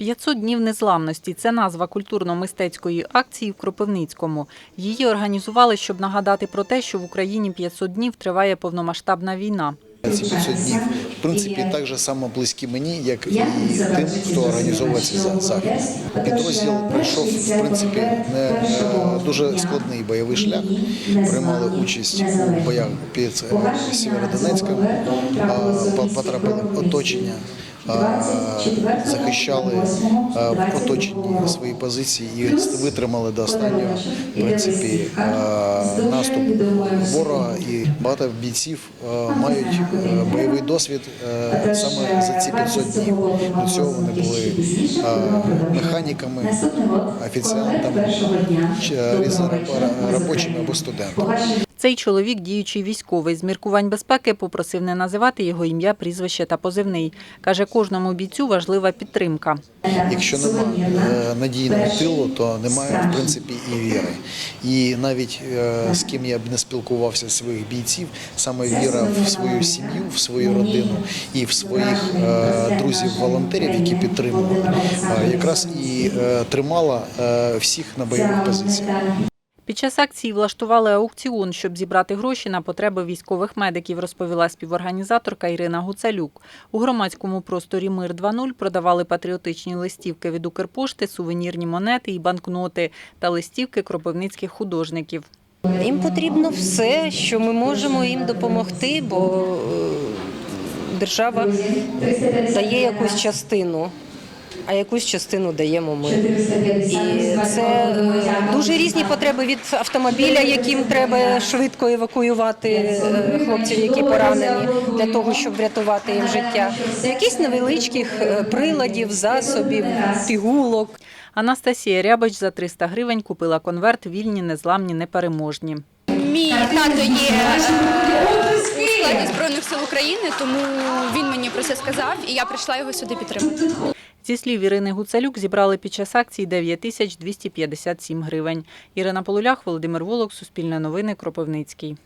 500 днів незламності це назва культурно-мистецької акції в Кропивницькому. Її організували, щоб нагадати про те, що в Україні 500 днів триває повномасштабна війна. Ці 500 днів, в принципі, так же само близькі мені, як і тим, хто організовує ці за- Підрозділ пройшов, в принципі, не е, дуже складний бойовий шлях. Приймали участь у боях під Сєвєродонецьком, по- потрапили в оточення. Захищали в оточенні свої позиції і витримали до останнього в принципі наступ ворога. І багато бійців мають е, бойовий досвід е, саме за ці 500 днів. До цього вони були механіками, офіціантами, чи різними робочими або студентами. Цей чоловік, діючий військовий, з міркувань безпеки попросив не називати його ім'я, прізвище та позивний. Каже, кожному бійцю важлива підтримка. Якщо немає надійного тилу, то немає в принципі і віри. І навіть е, з ким я б не спілкувався своїх бійців, саме віра в свою сім'ю, в свою родину і в своїх е, друзів-волонтерів, які підтримували, е, якраз і е, тримала е, всіх на бойових позиціях. Під час акції влаштували аукціон, щоб зібрати гроші на потреби військових медиків, розповіла співорганізаторка Ірина Гуцалюк. У громадському просторі Мир 2.0 продавали патріотичні листівки від Укрпошти, сувенірні монети і банкноти та листівки кропивницьких художників. Їм потрібно все, що ми можемо їм допомогти, бо е, держава дає якусь частину, а якусь частину даємо ми. І це дуже різні потреби від автомобіля, яким треба швидко евакуювати е, хлопців, які поранені, для того, щоб врятувати їм життя. Якихось невеличких е, приладів, засобів, пігулок. Анастасія Рябич за 300 гривень купила конверт «Вільні, незламні, непереможні». Мій тато є у складі Збройних сил України, тому він мені про це сказав, і я прийшла його сюди підтримати. Зі слів Ірини Гуцалюк, зібрали під час акції 9 тисяч 257 гривень. Ірина Полулях, Володимир Волок, Суспільне новини, Кропивницький.